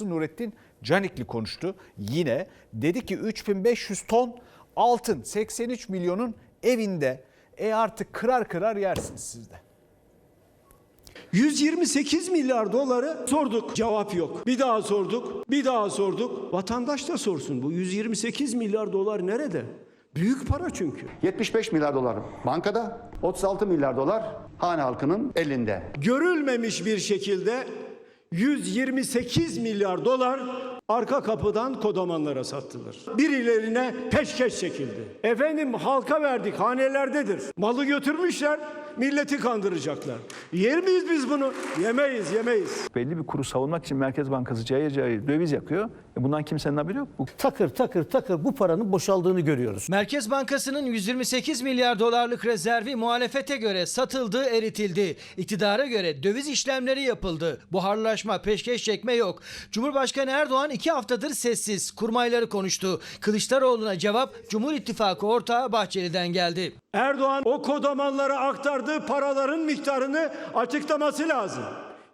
Nurettin Canikli konuştu. Yine dedi ki 3500 ton altın 83 milyonun evinde. E artık kırar kırar yersiniz siz de. 128 milyar doları sorduk. Cevap yok. Bir daha sorduk. Bir daha sorduk. Vatandaş da sorsun bu 128 milyar dolar nerede? Büyük para çünkü. 75 milyar dolar bankada, 36 milyar dolar hane halkının elinde. Görülmemiş bir şekilde 128 milyar dolar arka kapıdan kodamanlara sattılar. Birilerine peşkeş çekildi. Efendim halka verdik hanelerdedir. Malı götürmüşler milleti kandıracaklar. Yer miyiz biz bunu? Yemeyiz yemeyiz. belli bir kuru savunmak için Merkez Bankası cayır cayır döviz yakıyor. E bundan kimsenin haberi yok. Bu takır takır takır bu paranın boşaldığını görüyoruz. Merkez Bankası'nın 128 milyar dolarlık rezervi muhalefete göre satıldı, eritildi. İktidara göre döviz işlemleri yapıldı. Buharlaşma, peşkeş çekme yok. Cumhurbaşkanı Erdoğan iki haftadır sessiz. Kurmayları konuştu. Kılıçdaroğlu'na cevap Cumhur İttifakı ortağı Bahçeli'den geldi. Erdoğan o kodamanlara aktardığı paraların miktarını açıklaması lazım.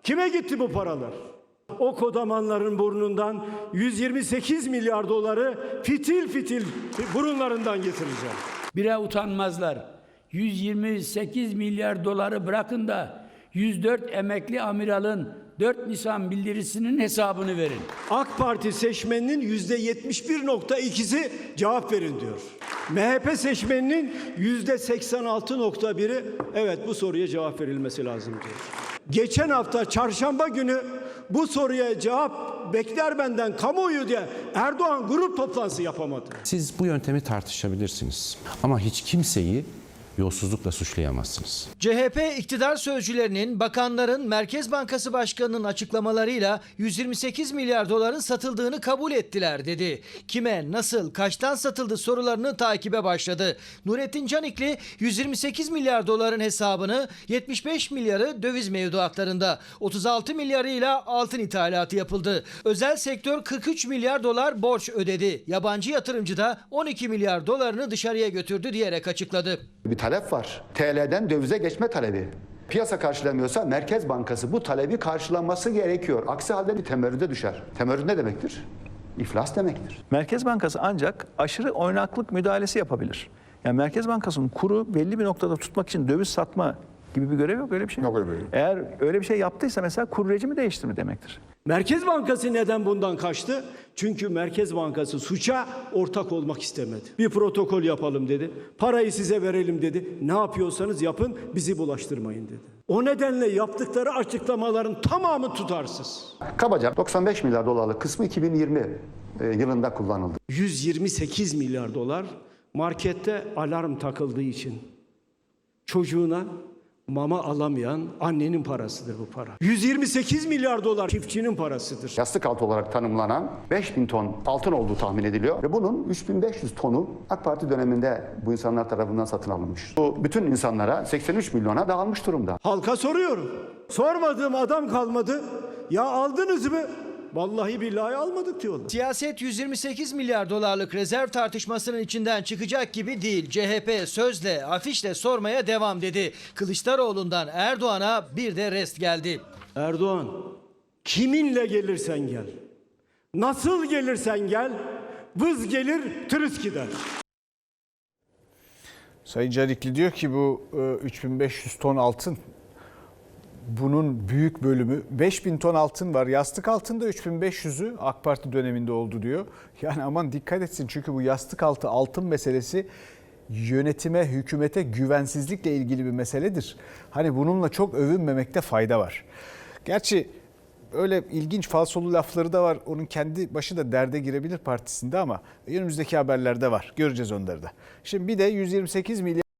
Kime gitti bu paralar? O kodamanların burnundan 128 milyar doları fitil fitil burunlarından getireceğim. Bire utanmazlar. 128 milyar doları bırakın da 104 emekli amiralın 4 Nisan bildirisinin hesabını verin. AK Parti seçmeninin yüzde 71.2'si cevap verin diyor. MHP seçmeninin yüzde 86.1'i evet bu soruya cevap verilmesi lazım diyor. Geçen hafta çarşamba günü bu soruya cevap bekler benden kamuoyu diye Erdoğan grup toplantısı yapamadı. Siz bu yöntemi tartışabilirsiniz. Ama hiç kimseyi yolsuzlukla suçlayamazsınız. CHP iktidar sözcülerinin, bakanların, Merkez Bankası Başkanı'nın açıklamalarıyla 128 milyar doların satıldığını kabul ettiler dedi. Kime, nasıl, kaçtan satıldı sorularını takibe başladı. Nurettin Canikli 128 milyar doların hesabını 75 milyarı döviz mevduatlarında, 36 milyarıyla altın ithalatı yapıldı. Özel sektör 43 milyar dolar borç ödedi. Yabancı yatırımcı da 12 milyar dolarını dışarıya götürdü diyerek açıkladı. Bir talep var. TL'den dövize geçme talebi. Piyasa karşılamıyorsa Merkez Bankası bu talebi karşılaması gerekiyor. Aksi halde bir temerrüde düşer. Temerrüt ne demektir? İflas demektir. Merkez Bankası ancak aşırı oynaklık müdahalesi yapabilir. Yani Merkez Bankası'nın kuru belli bir noktada tutmak için döviz satma gibi bir görev yok. Öyle bir şey yok. Yok öyle bir- Eğer öyle bir şey yaptıysa mesela kur rejimi değiştirme demektir. Merkez Bankası neden bundan kaçtı? Çünkü Merkez Bankası suça ortak olmak istemedi. Bir protokol yapalım dedi. Parayı size verelim dedi. Ne yapıyorsanız yapın bizi bulaştırmayın dedi. O nedenle yaptıkları açıklamaların tamamı tutarsız. Kabaca 95 milyar dolarlık kısmı 2020 e, yılında kullanıldı. 128 milyar dolar markette alarm takıldığı için çocuğuna mama alamayan annenin parasıdır bu para. 128 milyar dolar çiftçinin parasıdır. Yastık altı olarak tanımlanan 5000 ton altın olduğu tahmin ediliyor. Ve bunun 3500 tonu AK Parti döneminde bu insanlar tarafından satın alınmış. Bu bütün insanlara 83 milyona dağılmış durumda. Halka soruyorum. Sormadığım adam kalmadı. Ya aldınız mı? Vallahi billahi almadık diyorlar. Siyaset 128 milyar dolarlık rezerv tartışmasının içinden çıkacak gibi değil. CHP sözle, afişle sormaya devam dedi. Kılıçdaroğlu'ndan Erdoğan'a bir de rest geldi. Erdoğan kiminle gelirsen gel. Nasıl gelirsen gel. Vız gelir tırıs gider. Sayın Canikli diyor ki bu e, 3500 ton altın bunun büyük bölümü 5000 ton altın var. Yastık altında 3500'ü AK Parti döneminde oldu diyor. Yani aman dikkat etsin çünkü bu yastık altı altın meselesi yönetime, hükümete güvensizlikle ilgili bir meseledir. Hani bununla çok övünmemekte fayda var. Gerçi öyle ilginç falsolu lafları da var. Onun kendi başı da derde girebilir partisinde ama önümüzdeki haberlerde var. Göreceğiz onları da. Şimdi bir de 128 milyar